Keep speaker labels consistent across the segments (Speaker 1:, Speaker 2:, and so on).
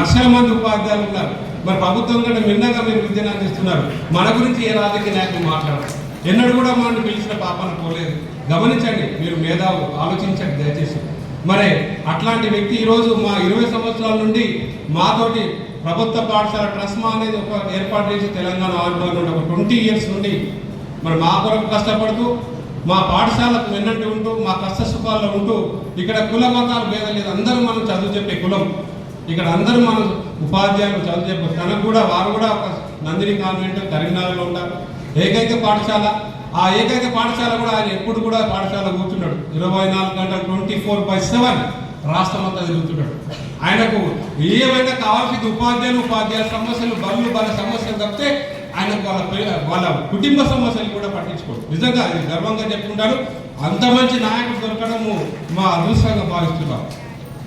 Speaker 1: లక్షల మంది ఉపాధ్యాయులు ఉన్నారు. మరి ప్రభుత్వం కంటే మిన్నగా మీరు విద్యను అందిస్తున్నారు మన గురించి ఏ రాజకీయ నాయకులు మాట్లాడారు? ఎన్నడూ కూడా మనల్ని పిలిచిన పాపను పోలేదు. గమనించండి మీరు మేధావు ఆలోచించండి దయచేసి. మరి అట్లాంటి వ్యక్తి ఈరోజు మా ఇరవై సంవత్సరాల నుండి మాతోటి ప్రభుత్వ పాఠశాల ట్రస్మా అనేది ఒక ఏర్పాటు చేసి తెలంగాణ ఆందోళన నుండి ఒక ట్వంటీ ఇయర్స్ నుండి మరి మా కొరకు కష్టపడుతూ మా పాఠశాలకు వెన్నట్టు ఉంటూ మా కష్ట సుఖాల్లో ఉంటూ ఇక్కడ కుల మతాలు భేదం లేదు. అందరూ మనం చదువు చెప్పే కులం. ఇక్కడ అందరూ మనం ఉపాధ్యాయులు చదువు చెప్పే తనకు కూడా వారు కూడా ఒక నందిని కాన్వెంట్ కరీంనగర్లో ఉంటారు. ఏకైక పాఠశాల ఆ ఏకైక పాఠశాల కూడా ఆయన ఎప్పుడు కూడా పాఠశాల కూర్చున్నాడు. ఇరవై నాలుగు గంటలు ట్వంటీ ఫోర్ బై సెవెన్ రాష్ట్రం అంతా తిరుగుతున్నాడు. ఆయనకు ఏమైనా కావాల్సింది ఉపాధ్యాయులు ఉపాధ్యాయుల సమస్యలు బళ్ళు బల సమస్యలు తప్పితే ఆయనకు వాళ్ళ వాళ్ళ కుటుంబ సమస్యలు కూడా పట్టించుకోడు. నిజంగా గర్వంగా చెప్పుకుంటారు అంత మంచి నాయకుడు దొరకడము మా అదృష్టంగా భావిస్తున్నాం.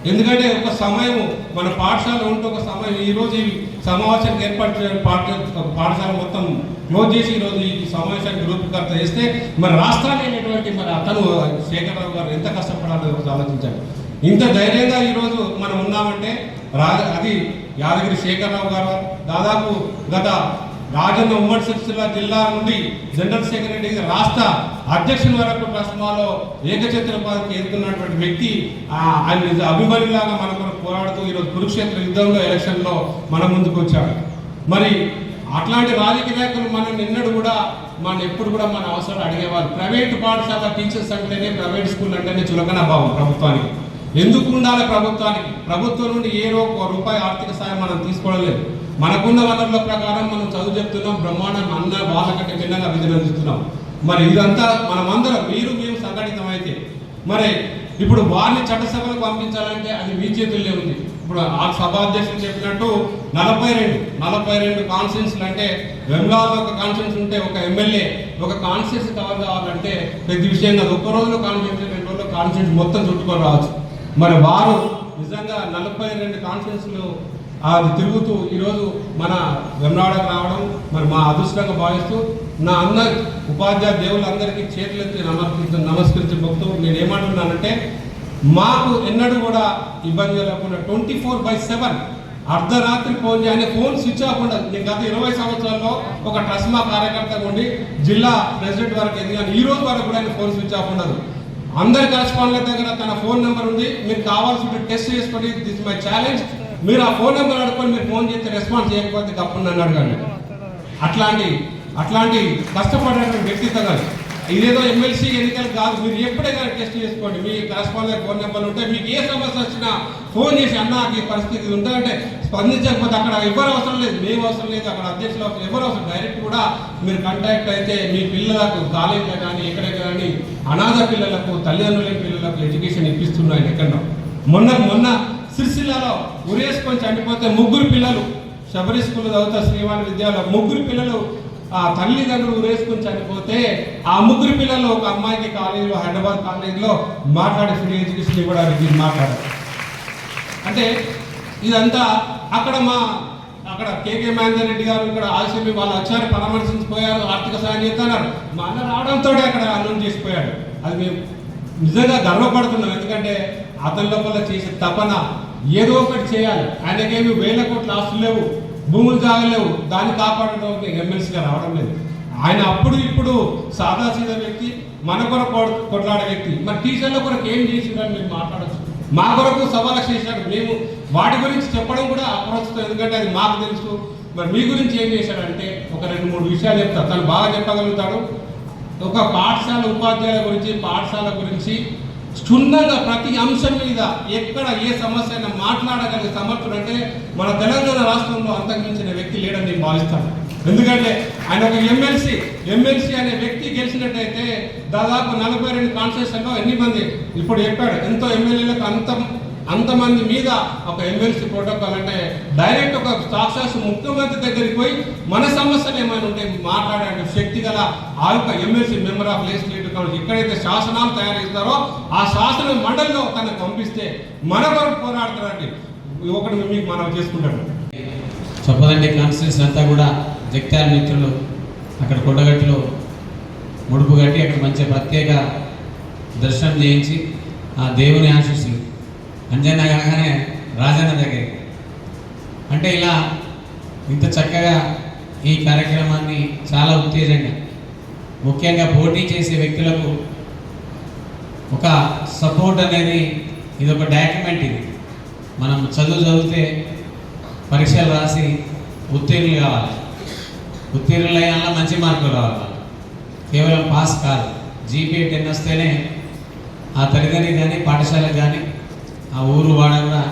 Speaker 1: ఎందుకంటే ఒక సమయం మన పాఠశాల ఉంటే ఒక సమయం. ఈరోజు ఈ సమావేశానికి ఏర్పాటు చేయ- పాఠ- పాఠశాల మొత్తం క్లోజ్ చేసి ఈ రోజు ఈ సమావేశానికి రూపకర్త చేస్తే మన రాష్ట్రాన్ని అయినటువంటి మరి అతను శేఖరరావు గారు ఎంత కష్టపడాలో ఒకసారి ఆలోచించాలి. ఇంత ధైర్యంగా ఈరోజు మనం ఉన్నామంటే రా అది యాదగిరి శేఖరరావు గారు దాదాపు గత రాజన్న ఉమ్మడి సిరిసిల్ల జిల్లా నుండి జనరల్ సెక్రటరీ రాష్ట్ర అధ్యక్షుని వరకు ప్రశ్నలో ఏకఛత్ర పదవికి ఎదుర్కొన్నటువంటి వ్యక్తి ఆయన నిజ అభిమానిలాగా మన కొరకు పోరాడుతూ ఈరోజు కురుక్షేత్ర యుద్ధంలో ఎలక్షన్లో మన ముందుకు వచ్చాడు. మరి అట్లాంటి రాజకీయ నాయకులు మనం నిన్నడు కూడా మన ఎప్పుడు కూడా మన అవసరాలు అడిగేవారు. ప్రైవేట్ పాఠశాల టీచర్స్ అంటేనే ప్రైవేట్ స్కూల్ అంటేనే చులకన భావం ప్రభుత్వానికి. ఎందుకు ఉండాలి ప్రభుత్వానికి? ప్రభుత్వం నుండి ఏ ఒక రూపాయి ఆర్థిక సాయం మనం తీసుకోవడం లేదు. మనకున్న వనరుల ప్రకారం మనం చదువు చెప్తున్నాం బ్రహ్మాండం అన్న వాళ్ళకంటే భిన్నంగా విధులు అందిస్తున్నాం మరి ఇదంతా మనమందరం మీరు మేము సంఘటితం అయితే మరి ఇప్పుడు వారిని చట్టసభలకు పంపించాలంటే అది మీ చేతుల్లో ఉంది. ఇప్పుడు ఆ సభాధ్యక్షులు చెప్పినట్టు నలభై రెండు నలభై రెండు కాన్స్టిట్యూన్సీలు అంటే వెమ్లాలో ఒక కాన్స్టిట్యూన్సీ ఉంటే ఒక ఎమ్మెల్యే ఒక కాన్స్టిట్యూన్సీ కవర్ కావాలంటే పెద్ద విషయం కాదు. ఒక్క రోజులో కాన్స్టిట్యూన్సీ రెండు రోజుల్లో కాన్స్టిట్యూన్సీ మొత్తం చుట్టుకొని రావచ్చు. మరి వారు నిజంగా నలభై రెండు కాన్ఫరెన్స్లు అది తిరుగుతూ ఈరోజు మన వెమ్నాడకు రావడం మరి మా అదృష్టంగా భావిస్తూ నా అన్న ఉపాధ్యాయ దేవులందరికీ చేతులెత్తి నమస్కరించి నమస్కరించి భక్తులు నేను ఏమంటున్నానంటే మాకు ఎన్నడూ కూడా ఇబ్బంది లేకుండా ట్వంటీ ఫోర్ బై సెవెన్ అర్ధరాత్రి ఫోన్ చేయని ఫోన్ స్విచ్ ఆఫ్ ఉండదు. నేను గత ఇరవై సంవత్సరాల్లో ఒక ట్రస్మా కార్యకర్తగా ఉండి జిల్లా ప్రెసిడెంట్ వరకు ఎదిగాను. ఈ రోజు వరకు కూడా ఆయన ఫోన్ స్విచ్ ఆఫ్ ఉండదు. అందరి కరెస్పాండెంట్ దగ్గర తన ఫోన్ నెంబర్ ఉంది. మీరు కావాల్సి టెస్ట్ చేసుకోండి. దిస్ మై ఛాలెంజ్ మీరు ఆ ఫోన్ నెంబర్ అడుకొని మీరు ఫోన్ చేస్తే రెస్పాన్స్ చేయకపోతే తప్పని నన్ను అడగండి అట్లాంటి అట్లాంటి కష్టపడేటువంటి వ్యక్తిత్వం కాదు ఇదేదో ఎమ్మెల్సీ ఎన్నికలు కాదు. మీరు ఎప్పుడైనా టెస్ట్ చేసుకోండి. మీ కరెస్పాండెంట్ ఫోన్ నెంబర్ ఉంటే మీకు ఏ సమస్య వచ్చినా ఫోన్ చేసి అన్న ఈ పరిస్థితి ఉందంటే స్పందించకపోతే అక్కడ ఎవరు అవసరం లేదు. మేము అవసరం లేదు. అక్కడ అధ్యక్షులు అవసరం ఎవరు అవసరం. డైరెక్ట్ కూడా మీరు కాంటాక్ట్ అయితే మీ పిల్లలకు కాలేజీలో కానీ ఎక్కడ కానీ అనాథ పిల్లలకు తల్లిదండ్రుల పిల్లలకు ఎడ్యుకేషన్ ఇప్పిస్తున్నాయి ఎక్కడ మొన్న మొన్న సిరిసిల్లాలో ఉరేసుకొని చనిపోతే ముగ్గురు పిల్లలు శబరి స్కూల్ చదువుతా శ్రీవాణి విద్యాలయం. ముగ్గురు పిల్లలు ఆ తల్లిదండ్రులు ఉరేసుకొని చనిపోతే ఆ ముగ్గురు పిల్లలు ఒక అమ్మాయికి కాలేజీలో హైదరాబాద్ కాలేజీలో మాట్లాడి ఫ్రీ ఎడ్యుకేషన్ ఇవ్వడానికి మాట్లాడారు. అంటే ఇదంతా అక్కడ మా అక్కడ కేకే మహేందర్ రెడ్డి గారు ఇక్కడ ఆలస్యం వాళ్ళు వచ్చారు పరామర్శించిపోయారు ఆర్థిక సాయం చేస్తున్నారు. మా అన్న రావడంతో అక్కడ అనౌన్స్ చేసిపోయాడు అది మేము నిజంగా గర్వపడుతున్నాం. ఎందుకంటే అతని లోపల చేసే తపన ఏదో ఒకటి చేయాలి. ఆయనకేమి వేల కోట్ల ఆస్తులు లేవు. భూములు జాగలేవు. దాన్ని కాపాడడం ఎమ్మెల్సీగా రావడం లేదు. ఆయన అప్పుడు ఇప్పుడు సాదా సీదా వ్యక్తి మన కొరకు కొట్లాడే వ్యక్తి. మరి టీచర్ల కొరకు ఏం చేసిందని మీరు మాట్లాడచ్చు. మా కొరకు సవాలు చేశాడు మేము వాటి గురించి చెప్పడం కూడా అప్రస్తుతం. ఎందుకంటే అది మాకు తెలుసు. మరి మీ గురించి ఏం చేశాడంటే ఒక రెండు మూడు విషయాలు చెప్తా. తను బాగా చెప్పగలుగుతాడు. ఒక పాఠశాల ఉపాధ్యాయుల గురించి పాఠశాల గురించి క్షుణ్ణంగా ప్రతి అంశం మీద ఎక్కడ ఏ సమస్య అయినా మాట్లాడగలిగే సమర్థుడు అంటే మన తెలంగాణ రాష్ట్రంలో అంతకుమించిన వ్యక్తి లేడని నేను భావిస్తాను. ఎందుకంటే ఆయన ఒక ఎమ్మెల్సీ ఎమ్మెల్సీ అనే వ్యక్తి గెలిచినట్టయితే దాదాపు నలభై రెండు కాన్స్టిట్యూషన్లో ఎన్ని మంది? ఇప్పుడు చెప్పాడు ఎంతో ఎమ్మెల్యేలకు అంత అంతమంది మీద ఒక ఎమ్మెల్సీ ప్రోటోకాల్ అంటే డైరెక్ట్ ఒక సాక్షాత్ ముఖ్యమంత్రి దగ్గరికి పోయి మన సమస్యలు ఏమైనా ఉంటే మాట్లాడే శక్తి గల ఆ యొక్క MLC member of legislative council ఎక్కడైతే శాసనాలు తయారు చేస్తారో ఆ శాసన మండలిలో తనకు పంపిస్తే మన వరకు పోరాడతారండి ఒకటి మీకు మనం చేసుకుంటాడు
Speaker 2: చెప్పదండి కాన్స్టిట్యూన్స్ అంతా కూడా జగిత్యాల మిత్రులు అక్కడ కొండగట్టులో ముడుపు కట్టి అక్కడ మంచి ప్రత్యేక దర్శనం చేయించి ఆ దేవుని ఆశీస్సులు అంజన్న కాగానే రాజన్న దగ్గరికి. అంటే ఇలా ఇంత చక్కగా ఈ కార్యక్రమాన్ని చాలా ఉత్తేజంగా ముఖ్యంగా పోటీ చేసే వ్యక్తులకు ఒక సపోర్ట్ అనేది ఇది ఒక డాక్యుమెంట్ ఇది. మనం చదువు చదివితే పరీక్షలు రాసి ఉత్తీర్ణులు కావాలి. ఉత్తీర్ణులు మంచి మార్కులు రావాలి. కేవలం పాస్ కాదు. జీపీఏ టెన్ వస్తేనే ఆ తల్లిదండ్రులు కానీ పాఠశాలకు కానీ ఆ ఊరు వాడ కూడా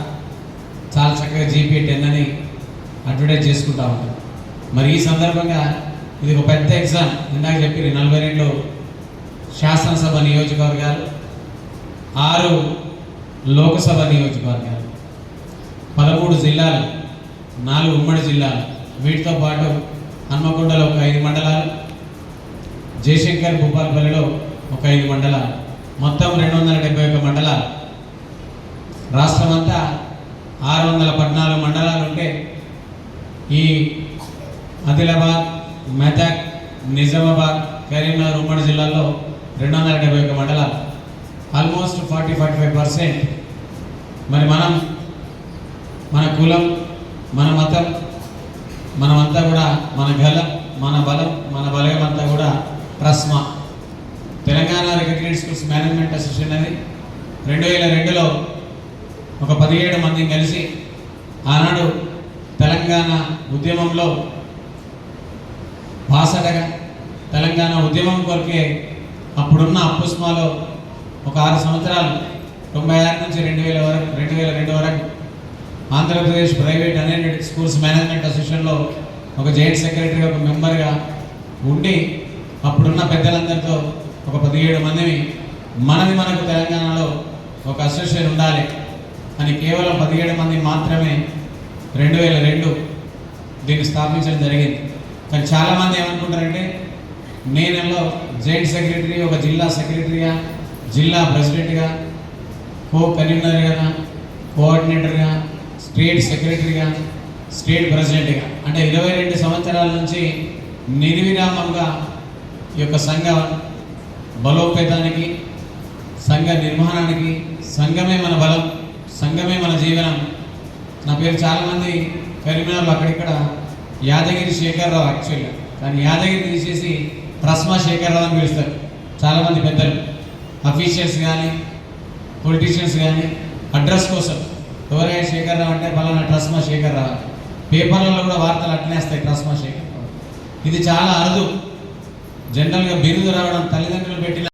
Speaker 2: చాలా చక్కగా జీపీఏ టెన్ అని అడ్వర్టైజ్ చేసుకుంటా ఉంటారు మరి ఈ సందర్భంగా ఇది ఒక పెద్ద ఎగ్జామ్. ఇందాక చెప్పి నలభై రెండు శాసనసభ నియోజకవర్గాలు ఆరు లోకసభ నియోజకవర్గాలు పదమూడు జిల్లాలు నాలుగు ఉమ్మడి జిల్లాలు. వీటితో పాటు హన్మకొండలో ఒక ఐదు మండలాలు జయశంకర్ భూపాలపల్లిలో ఒక ఐదు మండలాలు. మొత్తం రెండు వందల డెబ్బై ఒక మండలాలు. రాష్ట్రం అంతా ఆరు వందల పద్నాలుగు మండలాలు ఉంటే ఈ ఆదిలాబాద్ మెదక్ నిజామాబాద్ కరీంనగర్ ఉమ్మడి జిల్లాల్లో రెండు వందల డెబ్బై ఒక మండలాలు. Almost forty forty five percent. మరి మనం మన కులం మన మతం మనమంతా కూడా మన గలం మన బలం మన బలగం అంతా కూడా ప్రస్మ. Telangana recognised schools management association అనేది రెండు వేల రెండులో ఒక పదిహేడు మంది కలిసి ఆనాడు తెలంగాణ ఉద్యమంలో బాసటగా తెలంగాణ ఉద్యమం కొరకే అప్పుడున్న అప్పుస్మాలో ఒక ఆరు సంవత్సరాలు తొంభై ఆరు నుంచి రెండు వేల వరకు రెండు వేల రెండు వరకు Andhra Pradesh private unaided schools management అసోసియేషన్లో ఒక జాయింట్ సెక్రటరీ ఒక మెంబర్గా ఉండి అప్పుడున్న పెద్దలందరితో ఒక పదిహేడు మందిని మనది మనకు తెలంగాణలో ఒక అసోసియేషన్ ఉండాలి. అని కేవలం పదిహేడు మంది మాత్రమే రెండు వేల రెండు దీన్ని స్థాపించడం జరిగింది. కానీ చాలామంది ఏమనుకుంటారంటే నేనెల్లో జాయింట్ సెక్రటరీ ఒక జిల్లా సెక్రటరీగా జిల్లా ప్రెసిడెంట్గా కో కన్వీనర్గా కోఆర్డినేటర్గా స్టేట్ సెక్రటరీగా స్టేట్ ప్రెసిడెంట్గా. అంటే ఇరవై రెండు సంవత్సరాల నుంచి నిర్విరామంగా ఈ యొక్క సంఘ బలోపేతానికి సంఘ నిర్మాణానికి సంఘమే మన బలం. సంఘమే మన జీవనం. నా పేరు చాలామంది కరీంనగర్లో అక్కడిక్కడ. యాదగిరి శేఖర్రావు యాక్చువల్గా కానీ యాదగిరి తీసేసి ప్రస్మా శేఖర్రావు అని పిలుస్తారు. చాలామంది పెద్దలు. అఫీషియల్స్ కానీ పొలిటీషియన్స్ కానీ అడ్రస్ కోసం. ఎవరైనా శేఖర్రావు అంటే పలానా ట్రస్మా శేఖర్రావు. పేపర్లలో కూడా వార్తలు అట్నేస్తాయి ట్రస్మా శేఖర్రావు. ఇది చాలా అరుదు. జనరల్గా బిరుదు రావడం తల్లిదండ్రులు పెట్టిన